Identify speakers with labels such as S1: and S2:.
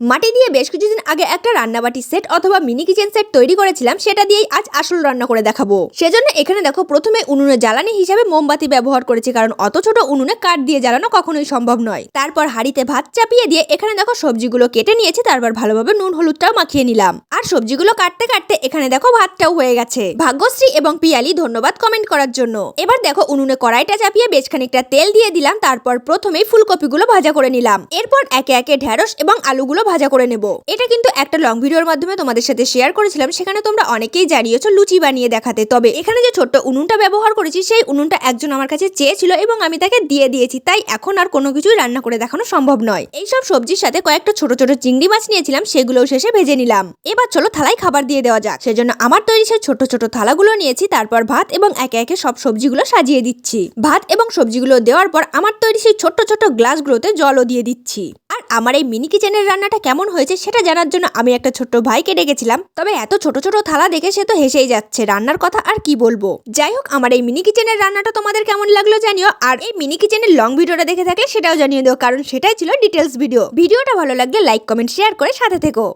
S1: মাটি দিয়ে বেশ কিছুদিন আগে একটা রান্নাবাটি সেট অথবা মিনি কিচেন সেট তৈরি করেছিলাম, সেটা দিয়েই আজ আসল রান্না করে দেখাবো। সেজন্য এখানে দেখো, প্রথমে উনুনে জ্বালানি হিসাবে মোমবাতি ব্যবহার করেছি, কারণ অত ছোট উনুনে কাঠ দিয়ে জ্বালানো কখনোই সম্ভব নয়। তারপর হাঁড়িতে ভাত চাপিয়ে দিয়ে এখানে দেখো, সবজিগুলো কেটে নিয়েছি, তারপর ভালোভাবে নুন হলুদটাও মাখিয়ে নিলাম। আর সবজিগুলো কাটতে কাটতে এখানে দেখো, ভাতটাও হয়ে গেছে। ভাগ্যশ্রী এবং পিয়ালি, ধন্যবাদ কমেন্ট করার জন্য। এবার দেখো, উনুনে কড়াইটা চাপিয়ে বেশ খানিকটা তেল দিয়ে দিলাম, তারপর প্রথমেই ফুলকপিগুলো ভাজা করে নিলাম। এরপর একে একে ঢ্যাঁড়স এবং আলুগুলো ভাজা করে নেব। এটা কিন্তু একটা লং ভিডিওর মাধ্যমে তোমাদের সাথে শেয়ার করেছিলাম, সেখানে তোমরা অনেকেই জানিয়েছো লুচি বানিয়ে দেখাতে। তবে এখানে যে ছোট্ট উনুনটা ব্যবহার করেছি, সেই উনুনটা একজন আমার কাছে চেয়েছিল এবং আমি তাকে দিয়ে দিয়েছি। তাই এখন আর কোনো কিছুই রান্না করে দেখানো সম্ভব নয়। এইসব সবজির সাথে কয়েকটা ছোট ছোট চিংড়ি মাছ নিয়েছিলাম, সেগুলোও শেষে ভেজে নিলাম। এবার চলো থালায় খাবার দিয়ে দেওয়া যাক। সেজন্য আমার তৈরি সেই ছোট ছোট থালাগুলো নিয়েছি, তারপর ভাত এবং একে একে সব সবজিগুলো সাজিয়ে দিচ্ছি। ভাত এবং সবজিগুলো দেওয়ার পর আমার তৈরি সেই ছোট্ট ছোট্ট গ্লাসগুলোতে জলও দিয়ে দিচ্ছি। আমার এই মিনি কিচেনের রান্নাটা কেমন হয়েছে সেটা জানার জন্য আমি একটা ছোট্ট ভাইকে ডেকেছিলাম। তবে এত ছোট ছোট থালা দেখে সে তো হেসেই যাচ্ছে। রান্নার কথা আর কি বলব? যাই হোক, আমার এই মিনি কিচেনের রান্নাটা তোমাদের কেমন লাগল জানিও, আর এই মিনি কিচেনের লং ভিডিওটা দেখে থাকলে সেটাও জানিয়ে দিও, কারণ সেটাই ছিল ডিটেলস ভিডিও। ভিডিওটা ভালো লাগলে লাইক, কমেন্ট, শেয়ার করে সাথে থেকো।